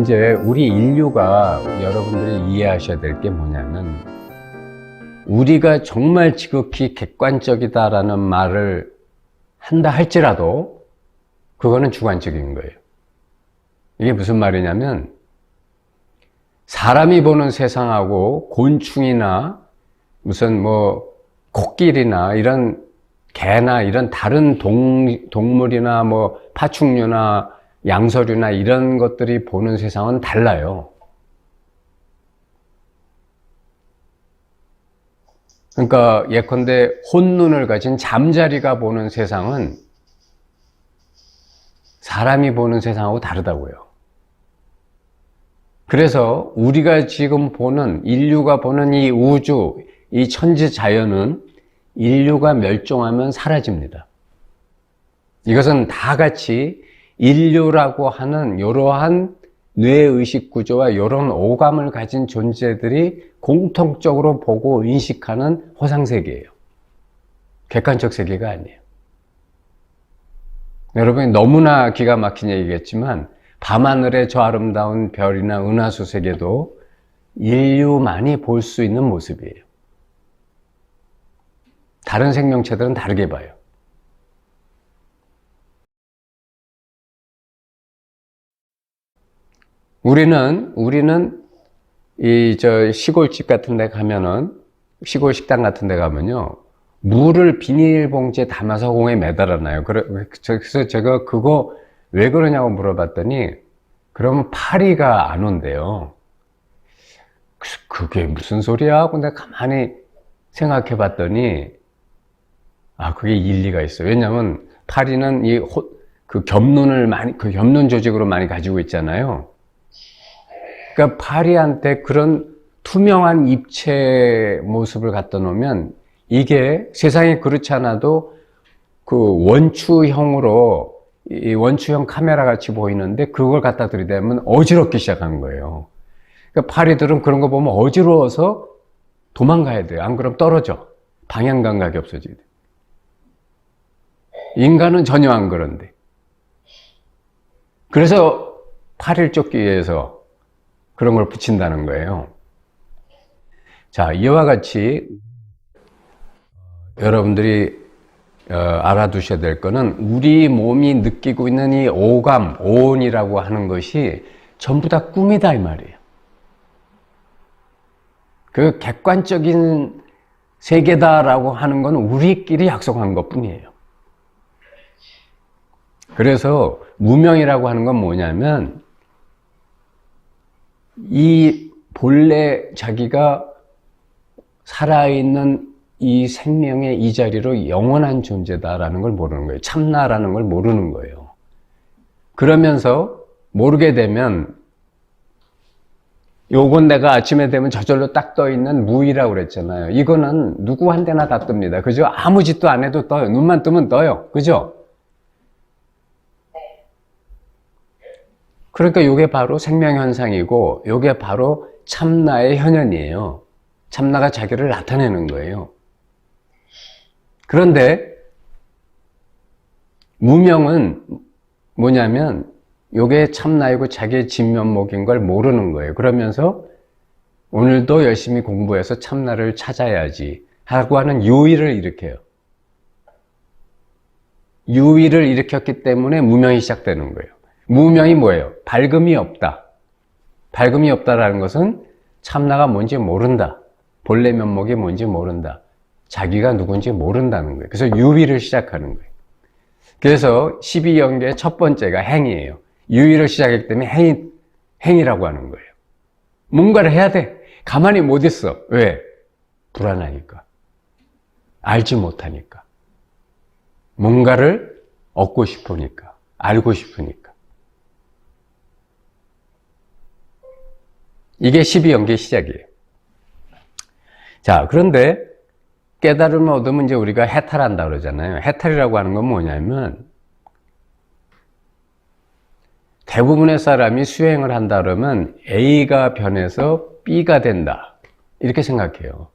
이제 우리 인류가 여러분들이 이해하셔야 될 게 뭐냐면 우리가 정말 지극히 객관적이다라는 말을 한다 할지라도 그거는 주관적인 거예요. 이게 무슨 말이냐면 사람이 보는 세상하고 곤충이나 무슨 뭐 코끼리나 이런 개나 이런 다른 동, 동물이나 뭐 파충류나 양서류나 이런 것들이 보는 세상은 달라요. 그러니까 예컨대 혼눈을 가진 잠자리가 보는 세상은 사람이 보는 세상하고 다르다고요. 그래서 우리가 지금 보는 인류가 보는 이 우주, 이 천지 자연은 인류가 멸종하면 사라집니다. 이것은 다 같이 인류라고 하는 이러한 뇌의식 구조와 이런 오감을 가진 존재들이 공통적으로 보고 인식하는 허상세계예요. 객관적 세계가 아니에요. 여러분이 너무나 기가 막힌 얘기겠지만 밤하늘의 저 아름다운 별이나 은하수 세계도 인류만이 볼 수 있는 모습이에요. 다른 생명체들은 다르게 봐요. 우리는 우리는 이 저 시골집 같은 데 가면은 시골 식당 같은 데 가면요. 물을 비닐봉지에 담아서 공에 매달아 놔요. 그래서 제가 그거 왜 그러냐고 물어봤더니 그러면 파리가 안 온대요. 그게 무슨 소리야? 내가 가만히 생각해 봤더니 아, 그게 일리가 있어요. 왜냐면 파리는 이그 겹눈을 많이 그 겹눈 조직으로 많이 가지고 있잖아요. 그러니까 파리한테 그런 투명한 입체 모습을 갖다 놓으면 이게 세상에 그렇지 않아도 그 원추형으로 이 원추형 카메라 같이 보이는데 그걸 갖다 들이대면 어지럽기 시작한 거예요. 그러니까 파리들은 그런 거 보면 어지러워서 도망가야 돼요. 안 그러면 떨어져. 방향 감각이 없어지게 돼. 인간은 전혀 안 그런데. 그래서 파리를 쫓기 위해서 그런 걸 붙인다는 거예요. 자, 이와 같이 여러분들이 어, 알아두셔야 될 거는 우리 몸이 느끼고 있는 이 오감, 오온이라고 하는 것이 전부 다 꿈이다 이 말이에요. 그 객관적인 세계다라고 하는 건 우리끼리 약속한 것 뿐이에요. 그래서 무명이라고 하는 건 뭐냐면 이 본래 자기가 살아있는 이 생명의 이 자리로 영원한 존재다라는 걸 모르는 거예요. 참나라는 걸 모르는 거예요. 그러면서 모르게 되면 요건 내가 아침에 되면 저절로 딱 떠 있는 무이라고 그랬잖아요. 이거는 누구한테나 다 뜹니다. 그죠? 아무 짓도 안 해도 떠요. 눈만 뜨면 떠요. 그죠? 그러니까 이게 바로 생명현상이고 이게 바로 참나의 현현이에요. 참나가 자기를 나타내는 거예요. 그런데 무명은 뭐냐면 이게 참나이고 자기의 진면목인 걸 모르는 거예요. 그러면서 오늘도 열심히 공부해서 참나를 찾아야지 하고 하는 유의를 일으켜요. 유의를 일으켰기 때문에 무명이 시작되는 거예요. 무명이 뭐예요? 밝음이 없다. 밝음이 없다라는 것은 참나가 뭔지 모른다. 본래 면목이 뭔지 모른다. 자기가 누군지 모른다는 거예요. 그래서 유의를 시작하는 거예요. 그래서 12연계의 첫 번째가 행이에요. 유의를 시작했기 때문에 행이, 행이라고 하는 거예요. 뭔가를 해야 돼. 가만히 못 있어. 왜? 불안하니까. 알지 못하니까. 뭔가를 얻고 싶으니까. 알고 싶으니까. 이게 12연계 시작이에요. 자, 그런데 깨달음을 얻으면 이제 우리가 해탈한다 그러잖아요. 해탈이라고 하는 건 뭐냐면 대부분의 사람이 수행을 한다 그러면 A가 변해서 B가 된다. 이렇게 생각해요.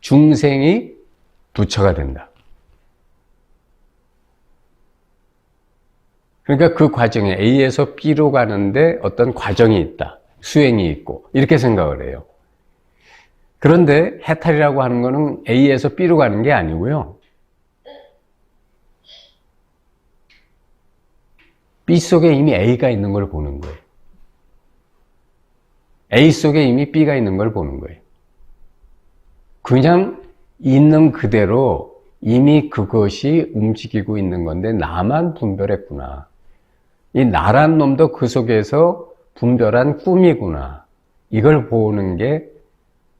중생이 부처가 된다. 그러니까 그 과정에 A에서 B로 가는데 어떤 과정이 있다. 수행이 있고. 이렇게 생각을 해요. 그런데 해탈이라고 하는 거는 A에서 B로 가는 게 아니고요. B 속에 이미 A가 있는 걸 보는 거예요. A 속에 이미 B가 있는 걸 보는 거예요. 그냥 있는 그대로 이미 그것이 움직이고 있는 건데 나만 분별했구나. 이 나란 놈도 그 속에서 분별한 꿈이구나. 이걸 보는 게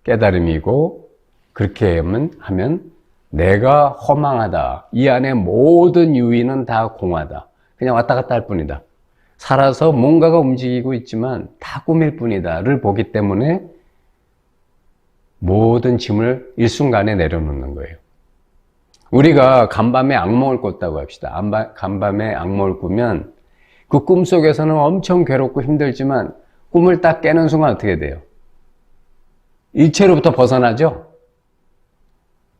깨달음이고 그렇게 하면, 하면 내가 허망하다. 이 안에 모든 유의는 다 공하다. 그냥 왔다 갔다 할 뿐이다. 살아서 뭔가가 움직이고 있지만 다 꿈일 뿐이다를 보기 때문에 모든 짐을 일순간에 내려놓는 거예요. 우리가 간밤에 악몽을 꿨다고 합시다. 간밤에 악몽을 꾸면 그 꿈 속에서는 엄청 괴롭고 힘들지만 꿈을 딱 깨는 순간 어떻게 돼요? 일체로부터 벗어나죠?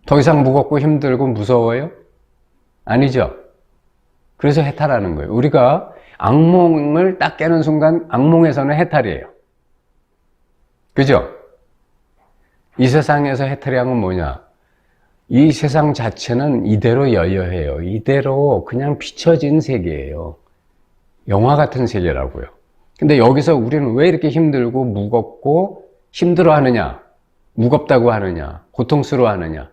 더 이상 무겁고 힘들고 무서워요? 아니죠? 그래서 해탈하는 거예요. 우리가 악몽을 딱 깨는 순간 악몽에서는 해탈이에요. 그죠? 이 세상에서 해탈이한 건 뭐냐? 이 세상 자체는 이대로 여여해요. 이대로 그냥 비춰진 세계예요. 영화 같은 세계라고요. 근데 여기서 우리는 왜 이렇게 힘들고 무겁고 힘들어 하느냐? 무겁다고 하느냐? 고통스러워 하느냐?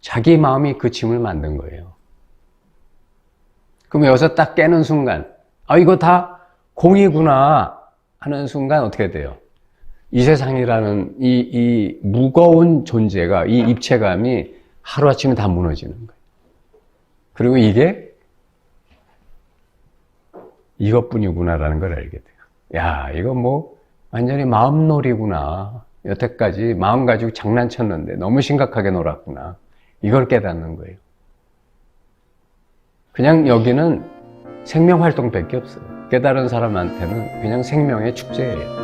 자기 마음이 그 짐을 만든 거예요. 그럼 여기서 딱 깨는 순간, 아, 이거 다 공이구나 하는 순간 어떻게 돼요? 이 세상이라는 이, 이 무거운 존재가, 이 입체감이 하루아침에 다 무너지는 거예요. 그리고 이게 이것뿐이구나라는 걸 알게 돼요. 야, 이거 뭐 완전히 마음놀이구나. 여태까지 마음 가지고 장난쳤는데 너무 심각하게 놀았구나. 이걸 깨닫는 거예요. 그냥 여기는 생명 활동밖에 없어요. 깨달은 사람한테는 그냥 생명의 축제예요.